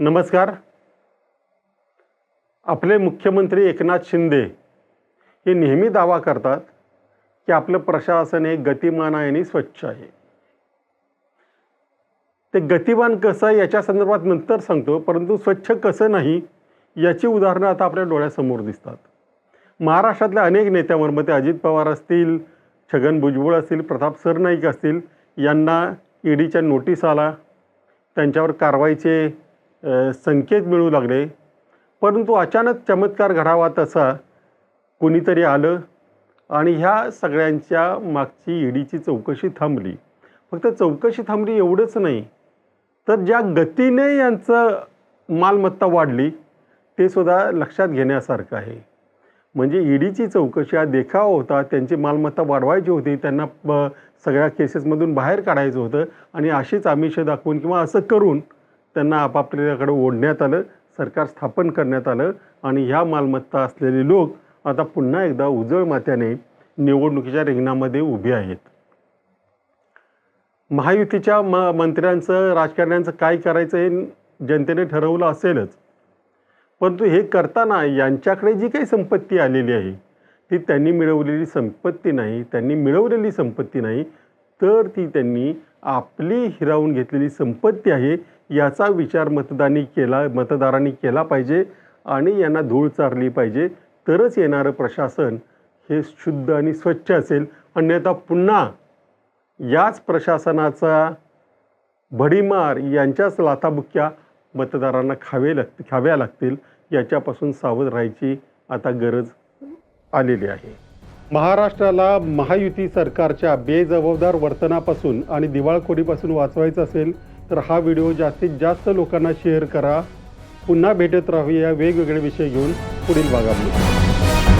नमस्कार. आपले मुख्यमंत्री एकनाथ शिंदे हे नेहमी दावा करतात की आपलं प्रशासन हे गतिमान आहे आणि स्वच्छ आहे. ते गतिमान कसं आहे याच्या संदर्भात नंतर सांगतो परंतु स्वच्छ कसं नाही याची उदाहरणं आता आपल्या डोळ्यासमोर दिसतात. महाराष्ट्रातल्या अनेक नेत्यांवर मग ते अजित पवार असतील छगन भुजबळ असतील प्रताप सरनाईक असतील यांना ईडीच्या नोटीस आला त्यांच्यावर कारवाईचे संकेत मिळू लागले. परंतु अचानक चमत्कार घडावा तसा कोणीतरी आलं आणि ह्या सगळ्यांच्या मागची ईडीची चौकशी थांबली. फक्त चौकशी थांबली एवढंच नाही तर ज्या गतीने यांचं मालमत्ता वाढली ते सुद्धा लक्षात घेण्यासारखं आहे. म्हणजे ईडीची चौकशी हा देखावा होता त्यांची मालमत्ता वाढवायची होती त्यांना ब- सगळ्या केसेसमधून बाहेर काढायचं होतं आणि अशीच आमिष दाखवून किंवा असं करून त्यांना आपापल्याकडे ओढण्यात आलं सरकार स्थापन करण्यात आलं आणि ह्या मालमत्ता असलेले लोक आता पुन्हा एकदा उजळ मात्याने निवडणुकीच्या रिंगणामध्ये उभे आहेत. महायुतीच्या म मंत्र्यांचं राजकारण्यांचं काय करायचं हे जनतेने ठरवलं असेलच. परंतु हे करताना यांच्याकडे जी काही संपत्ती आलेली आहे ती त्यांनी मिळवलेली संपत्ती नाही त्यांनी मिळवलेली संपत्ती नाही तर ती त्यांनी आपली हिरावून घेतलेली संपत्ती आहे याचा विचार मतदानी केला मतदारांनी केला पाहिजे आणि यांना धूळ चारली पाहिजे. तरच येणारं प्रशासन हे शुद्ध आणि स्वच्छ असेल. अन्यथा पुन्हा याच प्रशासनाचा भडीमार यांच्याच लाथाबुक्क्या मतदारांना खावे लाग खाव्या लागतील. याच्यापासून सावध राहायची आता गरज आलेली आहे. महाराष्ट्राला महायुती सरकारच्या बेजबाबदार वर्तनापासून आणि दिवाळखोरीपासून वाचवायचं असेल तर हा व्हिडिओ जास्तीत जास्त लोकांना शेअर करा. पुन्हा भेटत राहूया वेगवेगळे विषय घेऊन पुढील भागामध्ये.